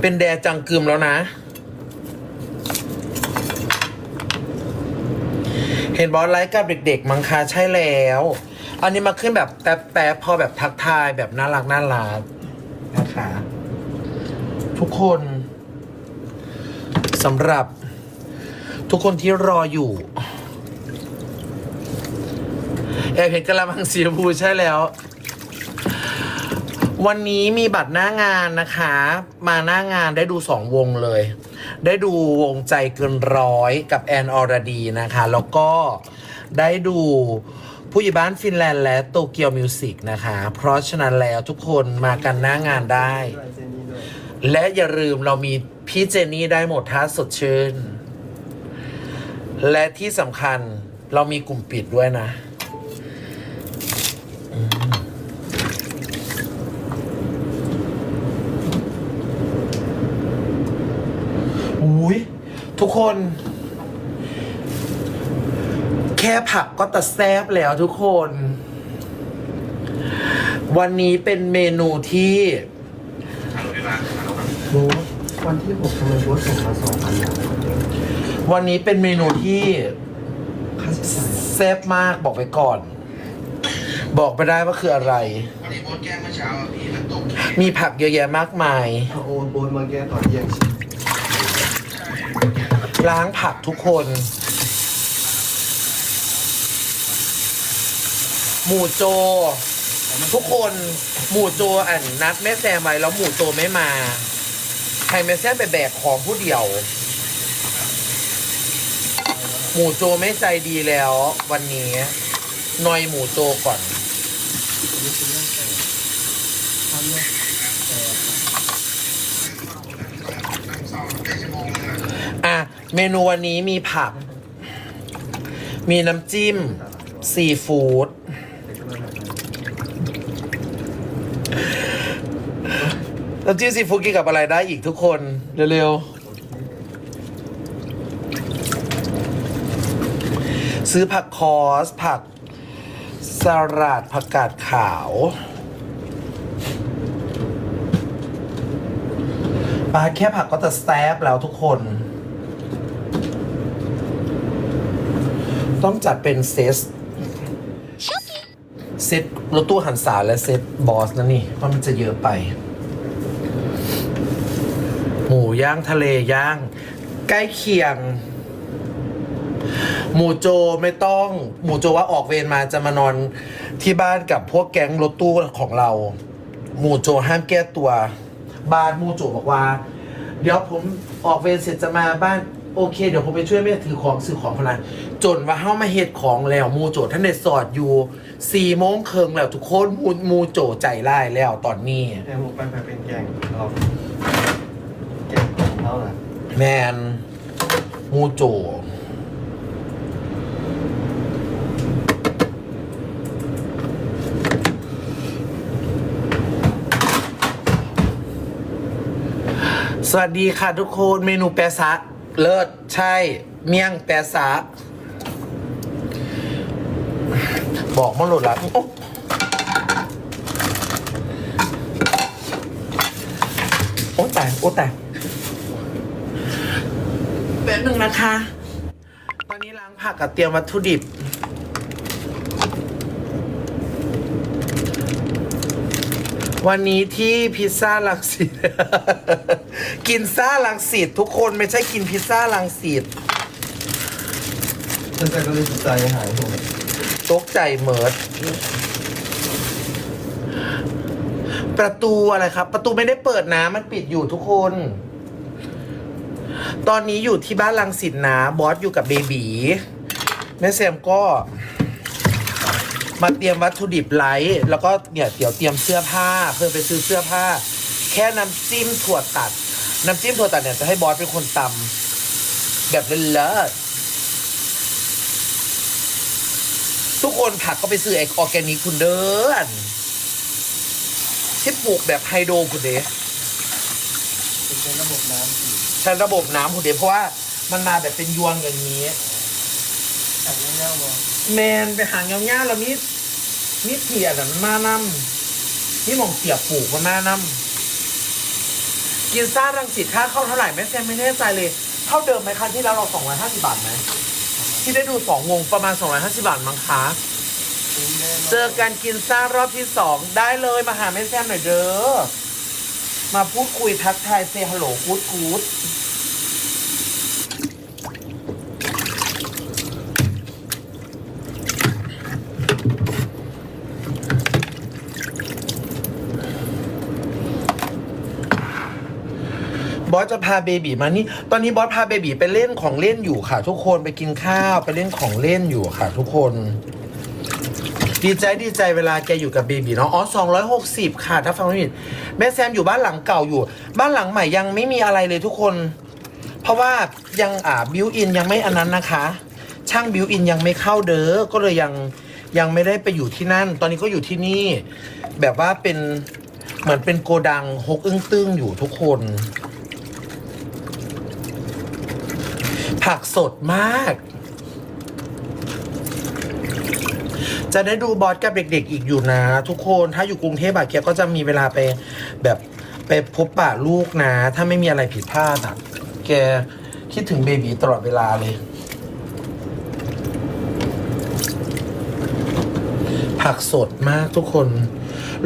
เป็นแดจังกึมแล้วนะ เห็นบอสไลฟ์กับเด็กๆ มังคาใช่แล้ว อันนี้มาขึ้นแบบแต่แต่พอแบบทักทายแบบน่ารักน่ารักนะคะทุกคนสำหรับทุกคนที่รออยู่แอบเห็นกระมังสีชมพูใช่แล้ว วันนี้มีบัตรหน้างานนะคะ มาหน้างานได้ดูสองวงเลย ได้ดูวงใจเกินร้อยกับแอนออรดีนะคะ แล้วก็ได้ดูผู้ใหญ่บ้านฟินแลนด์และโตเกียวมิวสิกนะคะ เพราะฉะนั้นแล้วทุกคนมากันหน้างานได้ และอย่าลืมเรามีพี่เจนี่ได้หมดท่าสดชื่น และที่สำคัญเรามีกลุ่มปิดด้วยนะอืมอุ้ย ทุกคน แค่ผักก็ตะแซบแล้วทุกคน วันนี้เป็นเมนูที่โบ๊ทวันที่หกทำไมโบ๊ทส่งมาสองพันอย่างวันนี้เป็นเมนูที่ค่าใช้จ่ายอะแซ่บมากบอกไปก่อน บอกไม่ได้ว่าคืออะไรวันนี้โบ๊ทแก้เมื่อเช้าอะพี่มันตกมีผักเยอะแยะมากมายถ้าโอนโบ๊ทมาแก้ตอนเที่ยง ล้างผักทุกคน หมูโจ ทุกคนหมูโจอันนัดแม่แซมไว้แล้วหมูโจไม่มาใครแม่แซมไปแบกของผู้เดียว หมูโจไม่ใจดีแล้ว วันนี้หนอยหมูโจก่อน ทำเนี่ยแต่ อะ เมนูวันนี้มีผัก มีน้ำจิ้ม ซีฟู้ด น้ำจิ้มซีฟู้ดกินกับอะไรได้อีกทุกคน เร็วๆ ซื้อผักคอส ผักสลัดผักกาดขาวปลาแค่ผักก็จะแซบแล้วทุกคน ต้องจัดเป็นเซตเซตรถตู้หันษาและเซตบอสนะนี่เพราะมันจะเยอะไป หมูย่างทะเลย่าง ใกล้เคียง หมูโจไม่ต้อง หมูโจว่าออกเวรมาจะมานอนที่บ้านกับพวกแก๊งรถตู้ของเรา หมูโจห้ามแก้ตัว บ้านหมูโจบอกว่า เดี๋ยวผมออกเวรเสร็จจะมาบ้าน โอเค เดี๋ยวผมไปช่วยแม่ถือของซื้อของพนันจนว่าเฮ้ามาเฮ็ดของแล้วหมูโจท่านได้สอดอยู่สี่โมงเคิงแล้วทุกคนหมูหมูโจใจไล่แล้วตอนนี้แต่หมูไปไปเป็นแกงเราแกงของเราแหละแมนมูโจ สวัสดีค่ะทุกคนเมนูแปะซะ เลิศใช่เมี่ยงแปะซะบอกมาหลุดละโอ๊ะโอ้ตายโอ้ตายแป๊บหนึ่งนะคะ ตอนนี้ล้างผักกับเตรียมวัตถุดิบ วันนี้ที่พิซซ่าลังสิต กินซ่าลังสิตทุกคนไม่ใช่กินพิซซ่าลังสิตแต่ก็เลยใจหายหมดตกใจเหมิดประตูอะไรครับ ประตูไม่ได้เปิดนะมันปิดอยู่ทุกคน ตอนนี้อยู่ที่บ้านลังสิตนะบอสอยู่กับเบบีแม่แซมก็มาเตรียมวัตถุดิบไลท์แล้วก็เนี่ยเดี๋ยวเตรียมเสื้อผ้า เพื่อไปซื้อเสื้อผ้า แค่น้ำจิ้มถั่วตัด น้ำจิ้มถั่วตัดเนี่ยจะให้บอสเป็นคนตำแบบเลิศๆทุกคนผักก็ไปซื้อเอกออร์แกนิกคุณเดินที่ปลูกแบบไฮโดรคุณเดเป็นระบบน้ำสีใช้ระบบน้ำคุณเดเพราะว่ามันมาแบบเป็นยวงอย่างนี้แต่ไม่เน่าบ่แมนไปหางเงี้ยๆแล้วมีมีเทียนอะมันมานำนี่มองเสียบปลูกมันมานำ กินซ่ารังสิตค่าเข้าเท่าไหร่แม่แซมไม่แน่ใจเลย เท่าเดิมไหมครั้งที่แล้วเรา250 บาทไหม ที่ได้ดูสองวงประมาณ 250 บาทมั้งคะคุ้มแน่นนเจอกันกินซ่ารอบที่สองได้เลยมาหาแม่แซมหน่อยเด้อ มาพูดคุยทักทายเซฮัลโหลกูดกูด บอสจะพาเบบีมานี่ ตอนนี้บอสพาเบบีไปเล่นของเล่นอยู่ค่ะ ทุกคนไปกินข้าวไปเล่นของเล่นอยู่ค่ะ ทุกคน ดีใจดีใจเวลาแกอยู่กับเบบีเนาะอ๋อสองร้อยหกสิบค่ะ ถ้าฟังไม่ผิดแม่แซมอยู่บ้านหลังเก่าอยู่ บ้านหลังใหม่ยังไม่มีอะไรเลยทุกคน เพราะว่ายังอ่าบิวอินยังไม่อันนั้นนะคะ ช่างบิวอินยังไม่เข้าเด้อก็เลยยังยังไม่ได้ไปอยู่ที่นั่น ตอนนี้ก็อยู่ที่นี่ แบบว่าเป็นเหมือนเป็นโกดังหกอึ้งตึ้งอยู่ทุกคน ผักสดมาก จะได้ดูบอสกับเด็กๆอีกอยู่นะ ทุกคนถ้าอยู่กรุงเทพอะแกก็จะมีเวลาไปแบบไปพบปะลูกนะ ถ้าไม่มีอะไรผิดพลาดอะแกคิดถึงเบบีตลอดเวลาเลย ผักสดมากทุกคน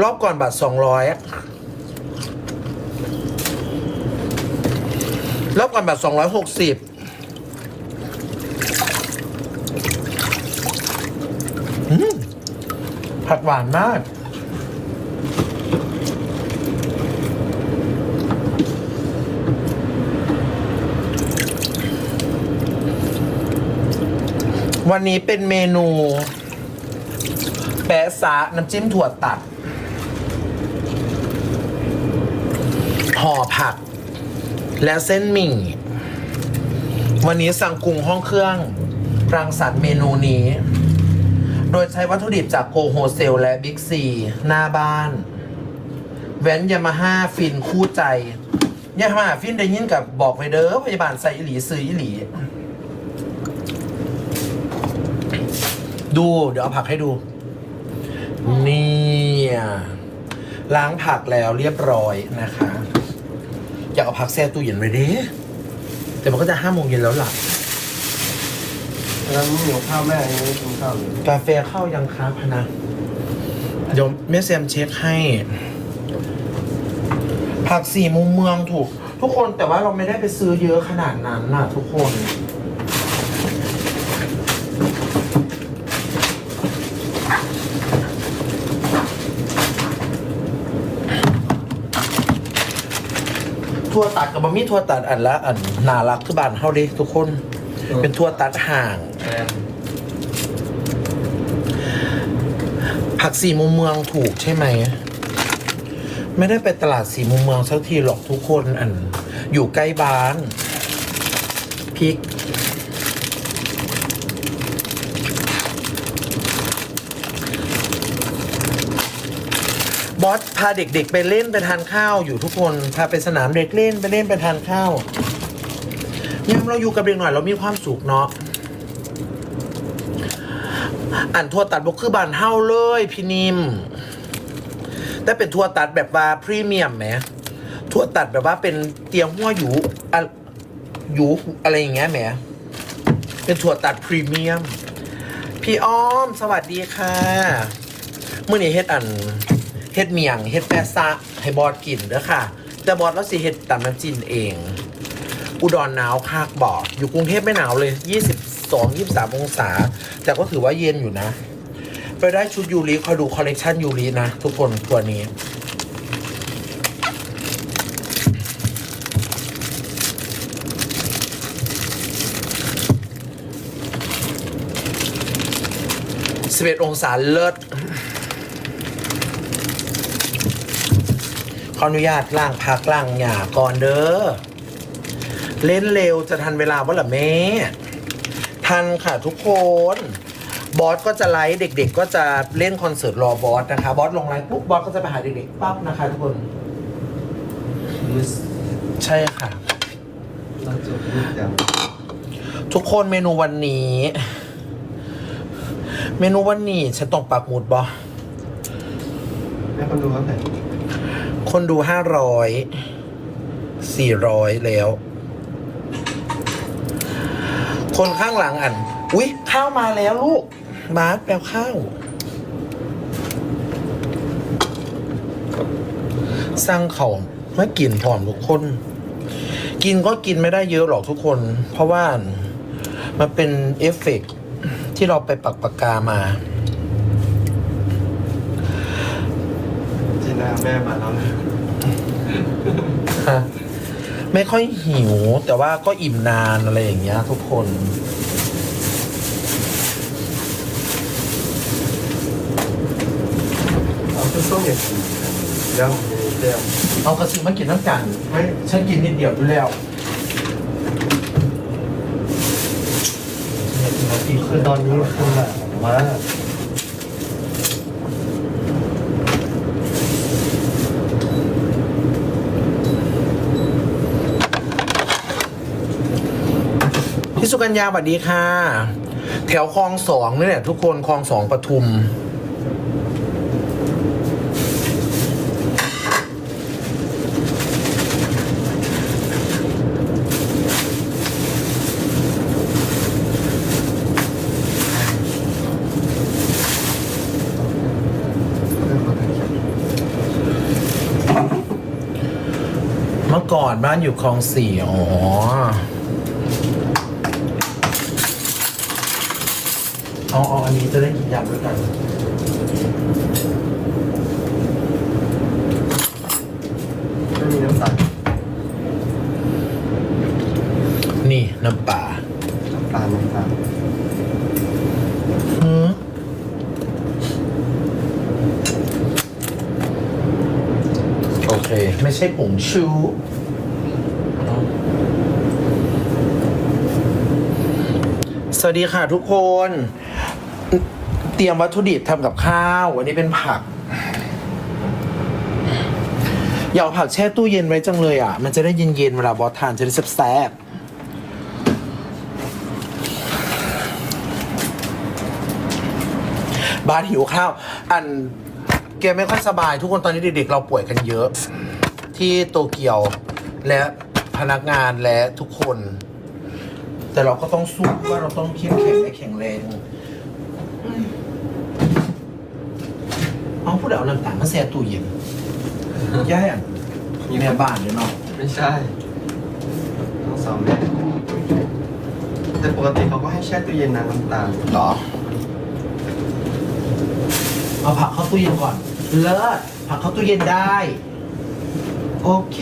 รอบก่อนบัตรสองร้อยรอบก่อนบัตรสองร้อยหกสิบ ผัดหวานมาก วันนี้เป็นเมนูแปะซะน้ำจิ้มถั่วตัด ห่อผัก และเส้นหมี่ วันนี้สั่งกรุงห้องเครื่องรังสรรค์เมนูนี้ โดยใช้วัตถุดิบจากโกโฮเซลและบิ๊กซีหน้าบ้าน แว้นยามาฮ่าฟินคู่ใจยามาฮ่าฟินได้ยินกับบอกไปเด้อพยาบาลใส่อิหลีซื้ออิหลี ดูเดี๋ยวเอาผักให้ดู นี่ล้างผักแล้วเรียบร้อยนะคะ อยากเอาผักแช่ตู้เย็นไว้ด้แต่มันก็จะห้าโมงเย็นแล้วล่ะแล้วมีกับข้าวแม่ยังไม่กินข้าวเลยกาแฟเข้ายังครับพะนะเดี๋ยวแม่แซมเช็คให้ ผักสี่มุมเมืองถูก ทุกคนแต่ว่าเราไม่ได้ไปซื้อเยอะขนาดนั้นน่ะ ทุกคน ทั่วตัดกับบะหมี่ทั่วตัดอันละอันนารักคือบ้านเฮาเด้ทุกคน เป็นทั่วตัดห่าง ผักสี่มุมเมืองถูกใช่ไหม ไม่ได้ไปตลาดสี่มุมเมืองสักทีหรอกทุกคนอัน อยู่ใกล้บ้านพริกบอสพาเด็กๆ ไปเล่นไปทานข้าวอยู่ทุกคน พาไปสนามเด็กเล่นไปเล่นไปทานข้าว ยามเราอยู่กับเด็กหน่อยเรามีความสุขเนาะอันทัวตัดบกคือบานเฮาเลยพี่นิมแต่เป็นทัวตัดแบบว่าพรีเมียมไหมทัวตัดแบบว่าเป็นเตียงหัวอยู่อะอยู่อะไรอย่างเงี้ยแหมเป็นถั่วตัดพรีเมียม พี่อ้อม สวัสดีค่ะ เมื่อนี้เฮ็ดอันเฮ็ดเมียงเฮ็ดแปซะให้บอสกินเด้อค่ะ แต่บอสแล้วสิเฮ็ดตามน้ำจิ้นเอง อุดรหนาวคากบอกอยู่กรุงเทพไม่หนาวเลย 22 23 องศา แต่ก็ถือว่าเย็นอยู่นะ ไปได้ชุดยูริคอยดูคอลเลกชันยูรินะ ทุกคนตัวนี้ 11 องศาเลิศขออนุญาตล่างพักล่างหยาก่อนเด้อ เล่นเร็วจะทันเวลาว่าล่ะแม่ ทันค่ะทุกคน บอสก็จะไลฟ์เด็ก ๆ ก็จะเล่นคอนเสิร์ตรอบอสนะคะ บอสลงไลฟ์ปุ๊บบอสก็จะไปหาเด็กๆปั๊บนะคะทุกคนมิสใช่ค่ะเราจบรูปยังทุกคนเมนูวันนี้ เมนูวันนี้ฉันต้องปักหมุดบอให้คนดูเขาไหนคนดูห้าร้อยสี่ร้อยแล้ว คนข้างหลังอันอุ๊ยข้าวมาแล้วลูก มาร์คแปลข้าว สร้างเขาไม่กินผอมทุกคน กินก็กินไม่ได้เยอะหรอกทุกคน เพราะว่ามันเป็นเอฟเฟกต์ที่เราไปปักปากกามาจีน่าแม่มาแล้วนะฮะ ไม่ค่อยหิว แต่ว่าก็อิ่มนานอะไรอย่างเงี้ยทุกคน เอาขึ้นส้มอย่างนี้ยังมีเดียวเอากระซิบมากินน้ำกันไม่ฉันกินนิดเดียวอยู่แล้วเนี่ยกินนาทีคืขึ้อนตอนนี้คือหนาวมา พี่สุกัญญาสวัสดีค่ะ แถวคลองสองนี่แหละทุกคนคลองสองปทุม เมื่อก่อนบ้านอยู่คลองสี่อ๋อ เอาเอาอันนี้จะได้กินยำด้วยกันไม่มีน้ำตาลนี่น้ำปลาน้ำตาลน้ำตาลหืมโอเค ไม่ใช่ผงชูสวัสดีค่ะทุกคน เตรียมวัตถุดิบทำกับข้าววันนี้เป็นผัก อย่าเอาผักแช่ตู้เย็นไว้จังเลยอะ มันจะได้เย็นๆเวลาบอสทานจะได้แซ่บๆบาสหิวข้าว อันแกไม่ค่อยสบาย ทุกคนตอนนี้เด็กๆเราป่วยกันเยอะ ที่โตเกียวและพนักงานและทุกคน แต่เราก็ต้องสู้ว่าเราต้องเข้มแข็งและแข็งแรง เอาพูดเอาน้ำตาลมาแช่ตู้เย็นย่าอะมีแม่บ้านเลยเนาะไม่ใช่ต้องสาวแม่แต่ปกติเขาก็ให้แช่ตู้เย็นนะน้ำตาลเหรอ เอาผักเข้าตู้เย็นก่อน เลิศผักเข้าตู้เย็นได้ โอเค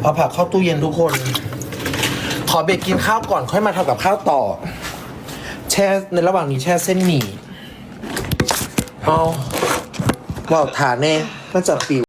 เอาผักเข้าตู้เย็นทุกคน ขอเบรกกินข้าวก่อนค่อยมาทำกับข้าวต่อ แช่ในระหว่างนี้แช่เส้นหมี่ เอาบอกฐานเน่มันจะปิว